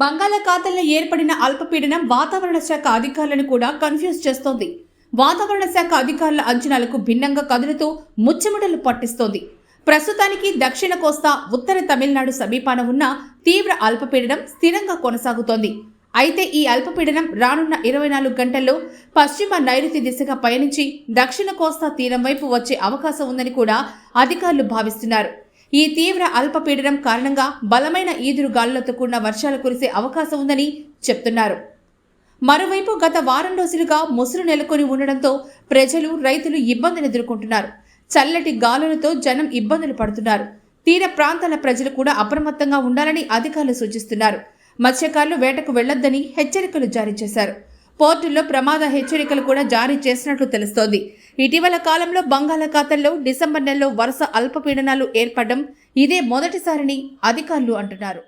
బంగాళాఖాతంలో ఏర్పడిన అల్పపీడనం వాతావరణ శాఖ అధికారులను కూడా కన్ఫ్యూజ్ చేస్తోంది. వాతావరణ శాఖ అధికారుల అంచనాలకు భిన్నంగా కదులుతూ ముచ్చెముడలు పట్టిస్తోంది. ప్రస్తుతానికి దక్షిణ కోస్తా ఉత్తర తమిళనాడు సమీపాన ఉన్న తీవ్ర అల్పపీడనం స్థిరంగా కొనసాగుతోంది. అయితే ఈ అల్పపీడనం రానున్న ఇరవై నాలుగు గంటల్లో పశ్చిమ నైరుతి దిశగా పయనించి దక్షిణ కోస్తా తీరం వైపు వచ్చే అవకాశం ఉందని కూడా అధికారులు భావిస్తున్నారు. ఈ తీవ్ర అల్పపీడనం కారణంగా బలమైన ఈదురు గాలులతో కూడిన వర్షాలు కురిసే అవకాశం ఉందని చెప్తున్నారు. మరోవైపు గత వారం రోజులుగా ముసురు నెలకొని ఉండడంతో ప్రజలు రైతులు ఇబ్బందులు ఎదుర్కొంటున్నారు. చల్లటి గాలులతో జనం ఇబ్బందులు పడుతున్నారు. తీర ప్రాంతాల ప్రజలు కూడా అప్రమత్తంగా ఉండాలని అధికారులు సూచిస్తున్నారు. మత్స్యకారులు వేటకు వెళ్ళొద్దని హెచ్చరికలు జారీ చేశారు. పోర్టుల్లో ప్రమాద హెచ్చరికలు కూడా జారీ చేసినట్లు తెలుస్తోంది. ఇటీవల కాలంలో బంగాళాఖాతంలో డిసెంబర్ నెలలో వరుస అల్పపీడనాలు ఏర్పడడం ఇదే మొదటిసారిని అధికారులు అంటున్నారు.